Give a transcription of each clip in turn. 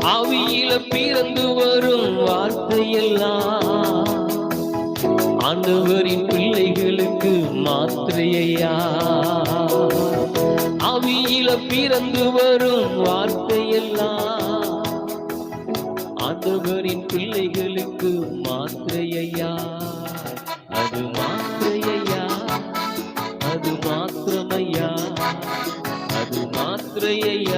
ஆவியில பிறந்து வரும் வார்த்தையெல்லாம். ஆண்டவரின் பிள்ளைகளுக்கு மாத்திரையா? ஆவியில பிறந்து வரும் வார்த்தையெல்லாம். ஆண்டவரின் பிள்ளைகளுக்கு மாத்திரையா? அது மாத்திரையா? அது மாத்திரமையா? அது மாத்திரையா?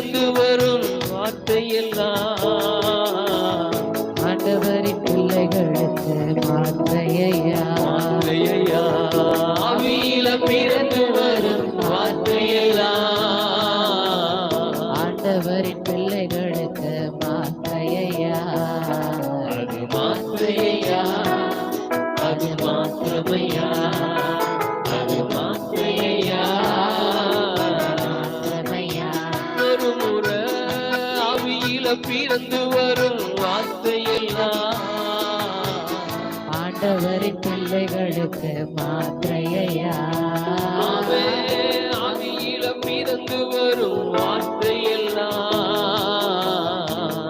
பிறந்து வரும் வார்த்தையெல்லாம். ஆண்டவரின் பிள்ளைகளுக்கு மாத்திரையா ஆவியில பிறந்து வரும் வார்த்தையெல்லாம் ஆண்டவரின் பிள்ளைகளுக்கு மாற்றையா அது மாத்திரையா? அது மாத்திரமையா? ஆவியில பிறந்து வரும் வார்த்தையெல்லாம். ஆண்டவரின் பிள்ளைகளுக்கு ஆமே ஆவியில பிறந்து வரும் வார்த்தையெல்லாம்.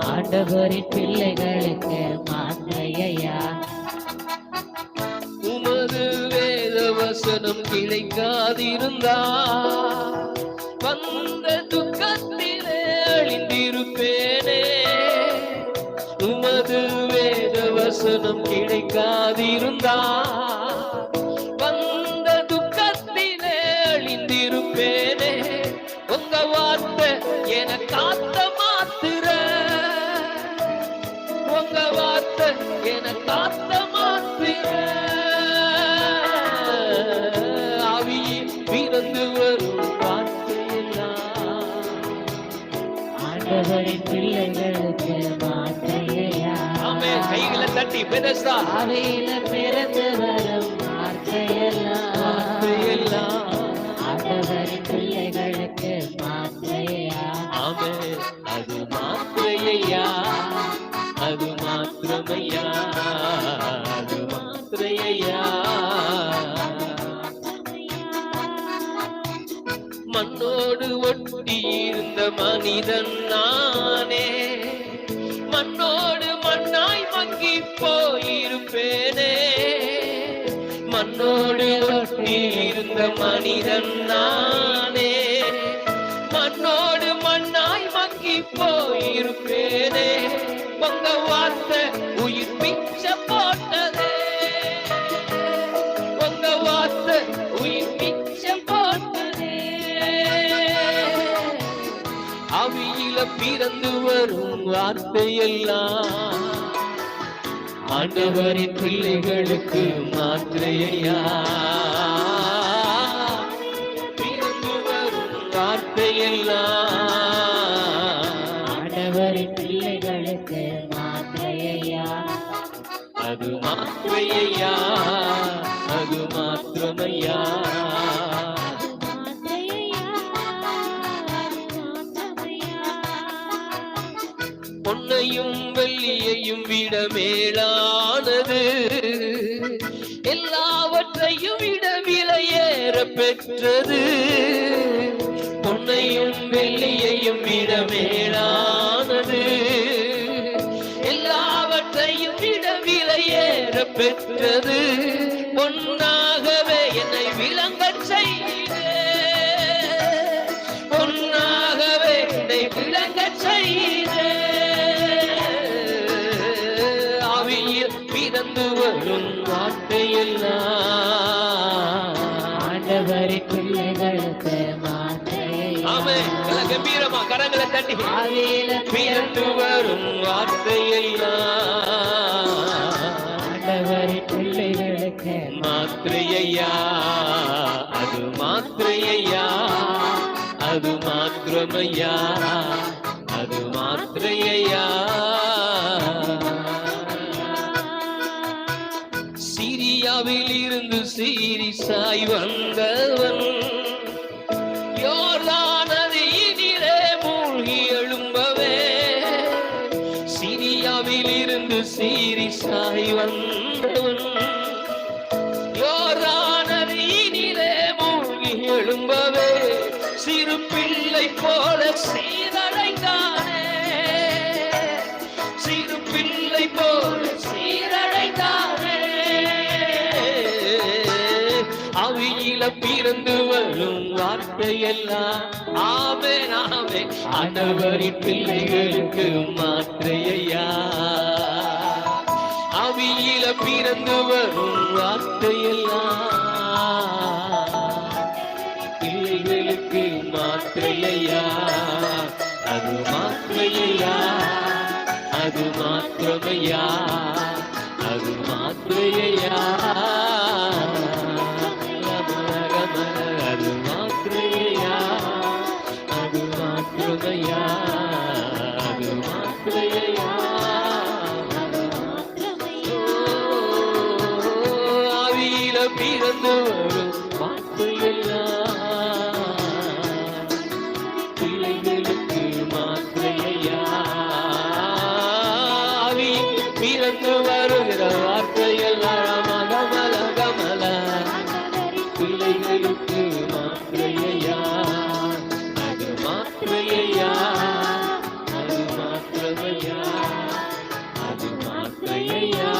ஆண்டவரின் பிள்ளைகளுக்கு மாற்றையா உமது வேத வசனம் கிடைக்காதிருந்தா வந்த துக்கத்திலே அழிந்திருப்பேனே. உமது வேத வசனம் கிடைக்காதிருந்தா வந்த துக்கத்திலே அழிந்திருப்பேனே. உங்க வார்த்தை என காத்த மாத்திர. உங்க வார்த்தை என காத்த ஆண்டவரின் பிள்ளைகளுக்கு மாற்றையா கைகளை தட்டி பெருசா. ஆவியில பிறந்து வரும் வார்த்தையெல்லாம் வார்த்தையெல்லாம் ஆண்டவரின் பிள்ளைகளுக்கு மாற்றையா அது மாத்திரையா அது மாத்திரமையா? அது மாத்திரையா? மண்ணோடு ஒட்டி மனிதன் நானே. மண்ணோடு மண்ணாய் மங்கி போயிருப்பேனே. மண்ணோடு ஒட்டி இருந்த மனிதன் நானே. மண்ணோடு மண்ணாய் மங்கி போயிருப்பேனே. உங்க வார்த்தை அவியில பிறந்து வரும் வார்த்தையெல்லாம். ஆண்டவரின் பிள்ளைகளுக்கு மாத்திரையா? பிறந்து வரும் வார்த்தையெல்லாம். ஆண்டவரின் பிள்ளைகளுக்கு மாத்திரையா? அது மாத்திரையா? அது மாத்திரமையா? வெள்ளியையும் விட மேலானது. எல்லாவற்றையும் விட விலையேற பெற்றது. பொன்னையும் வெள்ளியையும் விட மேலானது. எல்லாவற்றையும் விட விலையேற பெற்றது. பொன் ஆமே எல்லாம் கம்பீரமா கரங்களை தட்டி. பிறந்து வரும் வார்த்தையெல்லாம் பிள்ளைகளுக்கு மாத்திரையா அது மாத்திரையா அது மாத்திரமையா? அது மாத்திரையா சிரியாவில் இருந்து சீரிசாய் வந்தவன் போல சீரடைந்தானே? சிறு பிள்ளை போல சீரடைந்தானே? அவியில பிறந்து வரும் வார்த்தையெல்லாம் ஆமே நாமே ஆண்டவரின் பிள்ளைகளுக்கு மாற்றையா அவியில பிறந்து வரும் வார்த்தையெல்லாம் மாத்திரையா? அது மாத்திரையா? அது மாத்திரமையா? அது மாத்திரையா? அது மாத்திரையா? அது மாத்திரமையா? பிள்ளைகளுக்கு மாத்திரையா அது மாத்திரையா அது மாத்திரமையா அது மாத்திரையா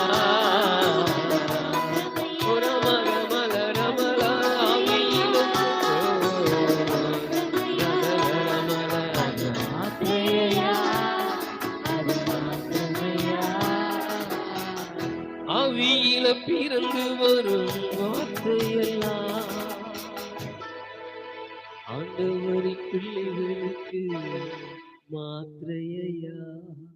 ரமல பிறந்து வரும் வார்த்தையெல்லாம் ஆண்டவரின் பிள்ளைகளுக்கு மாத்திரையா